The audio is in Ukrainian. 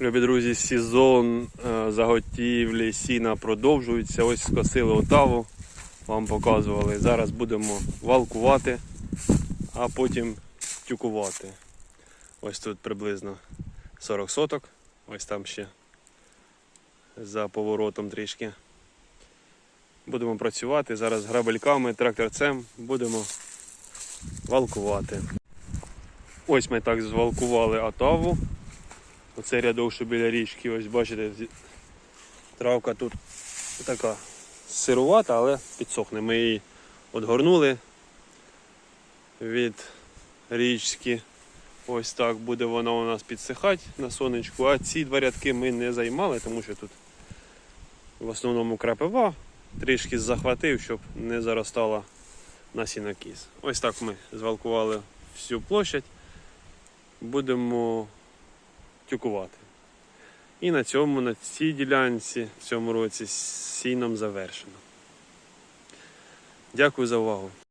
Любі друзі, сезон е, заготівлі сіна продовжується. Ось скосили отаву, вам показували. Зараз будемо валкувати, а потім тюкувати. Ось тут приблизно 40 соток. Ось там ще за поворотом трішки. Будемо працювати. Зараз грабельками, тракторцем будемо валкувати. Ось ми так звалкували отаву. Оце рядок, що біля річки, ось бачите, травка тут така сирувата, але підсохне. Ми її отгорнули від річки. Ось так буде вона у нас підсихати на сонечку. А ці два рядки ми не займали, тому що тут в основному крапива трішки захватив, щоб не заростала на сінокіс. Ось так ми звалкували всю площадь. Будемо тюкувати. І на цьому, на цій ділянці в цьому році сіном завершено. Дякую за увагу.